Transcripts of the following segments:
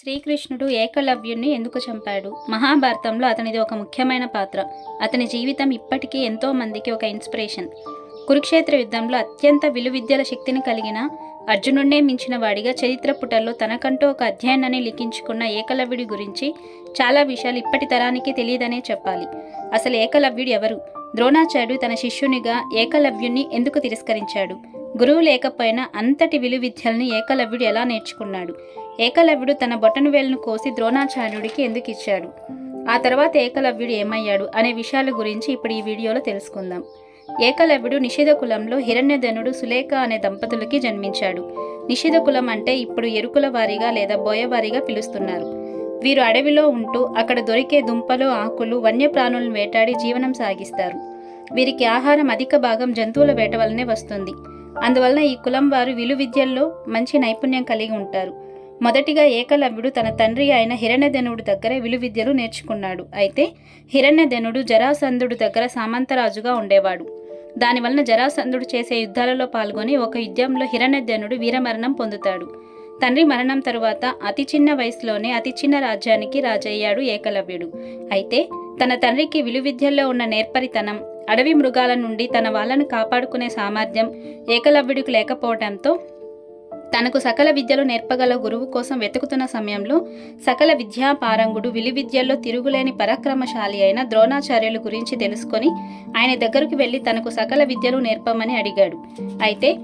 శ్రీకృష్ణుడు ఏకలవ్యుణ్ణి ఎందుకు చంపాడు? మహాభారతంలో అతనిది ఒక ముఖ్యమైన పాత్ర. అతని జీవితం ఇప్పటికీ ఎంతో మందికి ఒక ఇన్స్పిరేషన్. కురుక్షేత్ర యుద్ధంలో అత్యంత విలువిద్యల శక్తిని కలిగిన అర్జునుడినే మించిన వాడిగా చరిత్ర పుటల్లో తనకంటూ ఒక అధ్యయనాన్ని లిఖించుకున్న ఏకలవ్యుడి గురించి చాలా విషయాలు ఇప్పటి తరానికి తెలియదనే చెప్పాలి. అసలు ఏకలవ్యుడు ఎవరు? ద్రోణాచార్యుడు తన శిష్యునిగా ఏకలవ్యుణ్ణి ఎందుకు తిరస్కరించాడు? గురువు లేకపోయినా అంతటి విలువిద్యల్ని ఏకలవ్యుడు ఎలా నేర్చుకున్నాడు? ఏకలవ్యుడు తన బొటను వేలను కోసి ద్రోణాచార్యుడికి ఎందుకు ఇచ్చాడు? ఆ తర్వాత ఏకలవ్యుడు ఏమయ్యాడు అనే విషయాల గురించి ఇప్పుడు ఈ వీడియోలో తెలుసుకుందాం. ఏకలవ్యుడు నిషేధ కులంలో హిరణ్యధనుడు సులేఖ అనే దంపతులకి జన్మించాడు. నిషేధ కులం అంటే ఇప్పుడు ఎరుకుల వారిగా లేదా బోయవారిగా పిలుస్తున్నారు. వీరు అడవిలో ఉంటూ అక్కడ దొరికే దుంపలు ఆకులు వన్యప్రాణులను వేటాడి జీవనం సాగిస్తారు. వీరికి ఆహారం అధిక భాగం జంతువుల వేట వల్లనే వస్తుంది. అందువలన ఈ కులం వారు విలు విద్యల్లో మంచి నైపుణ్యం కలిగి ఉంటారు. మొదటిగా ఏకలవ్యుడు తన తండ్రి అయిన హిరణ్యధనుడు దగ్గర విలు విద్యలు నేర్చుకున్నాడు. అయితే హిరణ్యధనుడు జరాసంధుడు దగ్గర సామంతరాజుగా ఉండేవాడు. దానివలన జరాసంధుడు చేసే యుద్ధాలలో పాల్గొని ఒక యుద్ధంలో హిరణ్యధనుడు వీరమరణం పొందుతాడు. తండ్రి మరణం తరువాత అతి చిన్న వయసులోనే అతి చిన్న రాజ్యానికి రాజయ్యాడు ఏకలవ్యుడు. అయితే తన తండ్రికి విలువిద్యల్లో ఉన్న నేర్పరితనం అడవి మృగాల నుండి తన వాళ్ళను కాపాడుకునే సామర్థ్యం ఏకలవ్యుడికి లేకపోవడంతో తనకు సకల విద్యలు నేర్పగల గురువు కోసం వెతుకుతున్న సమయంలో సకల విద్యాపారంగుడు విలు విద్యల్లో తిరుగులేని పరాక్రమశాలి అయిన ద్రోణాచార్యుల గురించి తెలుసుకొని ఆయన దగ్గరకు వెళ్ళి తనకు సకల విద్యలు నేర్పమని అడిగాడు. అయితే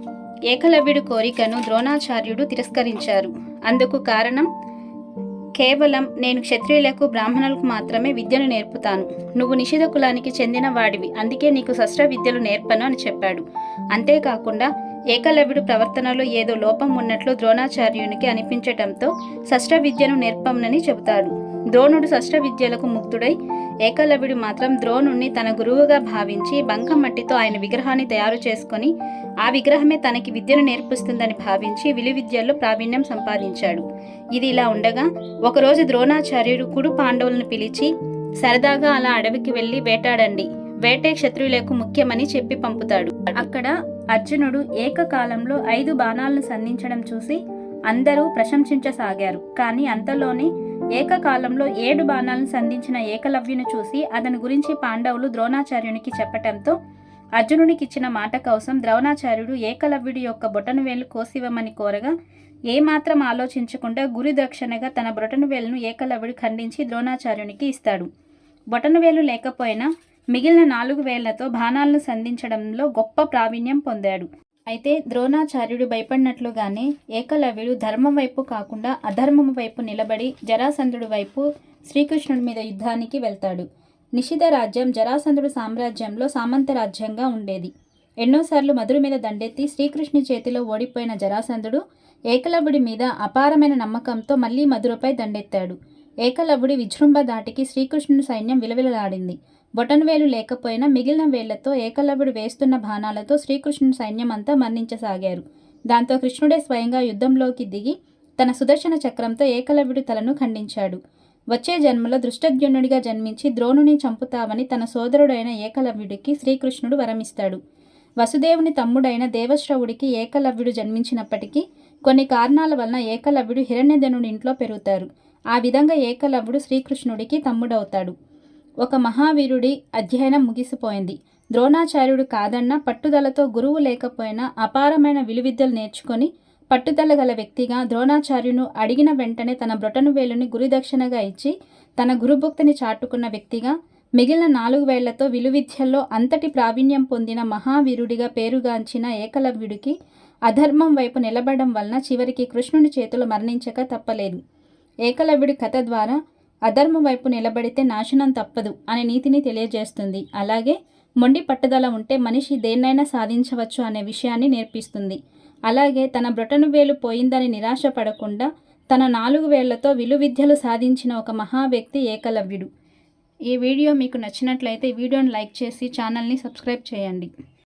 ఏకలవ్యుడి కోరికను ద్రోణాచార్యుడు తిరస్కరించారు. అందుకు కారణం కేవలం నేను క్షత్రియులకు బ్రాహ్మణులకు మాత్రమే విద్యను నేర్పుతాను. నువ్వు నిషిధ కులానికి చెందిన వాడివి అందుకే నీకు శస్త్ర విద్యలు నేర్పను అని చెప్పాడు. అంతేకాకుండా ఏకలవ్యుడు ప్రవర్తనలో ఏదో లోపం ఉన్నట్లు ద్రోణాచార్యునికి అనిపించటంతో శస్త్ర విద్యను నేర్పమనని చెబుతాడు. ద్రోణుడు శస్త్ర విద్యలకు ముక్తుడై ఏకలవ్యుడు మాత్రం ద్రోణుణ్ణి తన గురువుగా భావించి బంకమట్టితో ఆయన విగ్రహాన్ని తయారు చేసుకొని ఆ విగ్రహమే తనకి విద్యను నేర్పిస్తుందని భావించి విలు విద్యల్లో ప్రావీణ్యం సంపాదించాడు. ఇది ఇలా ఉండగా ఒకరోజు ద్రోణాచార్యుడు కుడు పాండవులను పిలిచి సరదాగా అలా అడవికి వెళ్ళి వేటాడండి. వేటే క్షత్రియులకు ముఖ్యమని చెప్పి పంపుతాడు. అక్కడ అర్జునుడు ఏకకాలంలో ఐదు బాణాలను సంధించడం చూసి అందరూ ప్రశంసించసాగారు. కానీ అంతలోనే ఏకకాలంలో ఏడు బాణాలను సంధించిన ఏకలవ్యును చూసి అతని గురించి పాండవులు ద్రోణాచార్యునికి చెప్పటంతో అర్జునునికి ఇచ్చిన మాట కోసం ద్రోణాచార్యుడు ఏకలవ్యుడి యొక్క బొటను వేలు కోసివ్వమని కోరగా ఏమాత్రం ఆలోచించకుండా గురుదక్షిణగా తన బొటను వేలును ఏకలవ్యుడు ఖండించి ద్రోణాచార్యునికి ఇస్తాడు. బొటనవేలు లేకపోయినా మిగిలిన నాలుగు వేళ్ళతో బాణాలను సంధించడంలో గొప్ప ప్రావీణ్యం పొందాడు. అయితే ద్రోణాచార్యుడు భయపడినట్లుగానే ఏకలవ్యుడు ధర్మం వైపు కాకుండా అధర్మం వైపు నిలబడి జరాసంధుడి వైపు శ్రీకృష్ణుడి మీద యుద్ధానికి వెళ్తాడు. నిషిధ రాజ్యం జరాసంధుడు సామ్రాజ్యంలో సామంత రాజ్యంగా ఉండేది. ఎన్నోసార్లు మధుర మీద దండెత్తి శ్రీకృష్ణుని చేతిలో ఓడిపోయిన జరాసంధుడు ఏకలవ్యుడి మీద అపారమైన నమ్మకంతో మళ్ళీ మధురపై దండెత్తాడు. ఏకలవ్యుడి విజృంభ దాటికి శ్రీకృష్ణుని సైన్యం విలవిలలాడింది. బొటన్ వేలు లేకపోయినా మిగిలిన వేళ్ళతో ఏకలవ్యుడు వేస్తున్న బాణాలతో శ్రీకృష్ణుని సైన్యమంతా మరణించసాగారు దాంతో కృష్ణుడే స్వయంగా యుద్ధంలోకి దిగి తన సుదర్శన చక్రంతో ఏకలవ్యుడి తలను ఖండించాడు. వచ్చే జన్మలో దృష్టద్యునుడిగా జన్మించి ద్రోణుని చంపుతావని తన సోదరుడైన ఏకలవ్యుడికి శ్రీకృష్ణుడు వరమిస్తాడు. వసుదేవుని తమ్ముడైన దేవశ్రవుడికి ఏకలవ్యుడు జన్మించినప్పటికీ కొన్ని కారణాల వలన ఏకలవ్యుడు హిరణ్యధనుడి ఇంట్లో పెరుగుతారు. ఆ విధంగా ఏకలవ్యుడు శ్రీకృష్ణుడికి తమ్ముడవుతాడు. ఒక మహావీరుడి అధ్యయనం ముగిసిపోయింది. ద్రోణాచార్యుడు కాదన్న పట్టుదలతో గురువు లేకపోయినా అపారమైన విలువిద్యలు నేర్చుకొని పట్టుదల గల వ్యక్తిగా ద్రోణాచార్యును అడిగిన వెంటనే తన బ్రొటను వేలుని గురుదక్షిణగా ఇచ్చి తన గురుభుక్తిని చాటుకున్న వ్యక్తిగా మిగిలిన నాలుగు వేళ్ళతో విలువిద్యల్లో అంతటి ప్రావీణ్యం పొందిన మహావీరుడిగా పేరుగాంచిన ఏకలవ్యుడికి అధర్మం వైపు నిలబడడం వలన చివరికి కృష్ణుని చేతులు మరణించక తప్పలేదు. ఏకలవ్యుడి కథ ద్వారా అధర్మం వైపు నిలబడితే నాశనం తప్పదు అనే నీతిని తెలియజేస్తుంది. అలాగే మొండి పట్టుదల ఉంటే మనిషి దేన్నైనా సాధించవచ్చు అనే విషయాన్ని నేర్పిస్తుంది. అలాగే తన బ్రొటను వేలు పోయిందని నిరాశ పడకుండా తన నాలుగు వేళ్ళతో విలువిద్యలు సాధించిన ఒక మహా వ్యక్తి ఏకలవ్యుడు. ఈ వీడియో మీకు నచ్చినట్లయితే వీడియోను లైక్ చేసి ఛానల్ని సబ్స్క్రైబ్ చేయండి.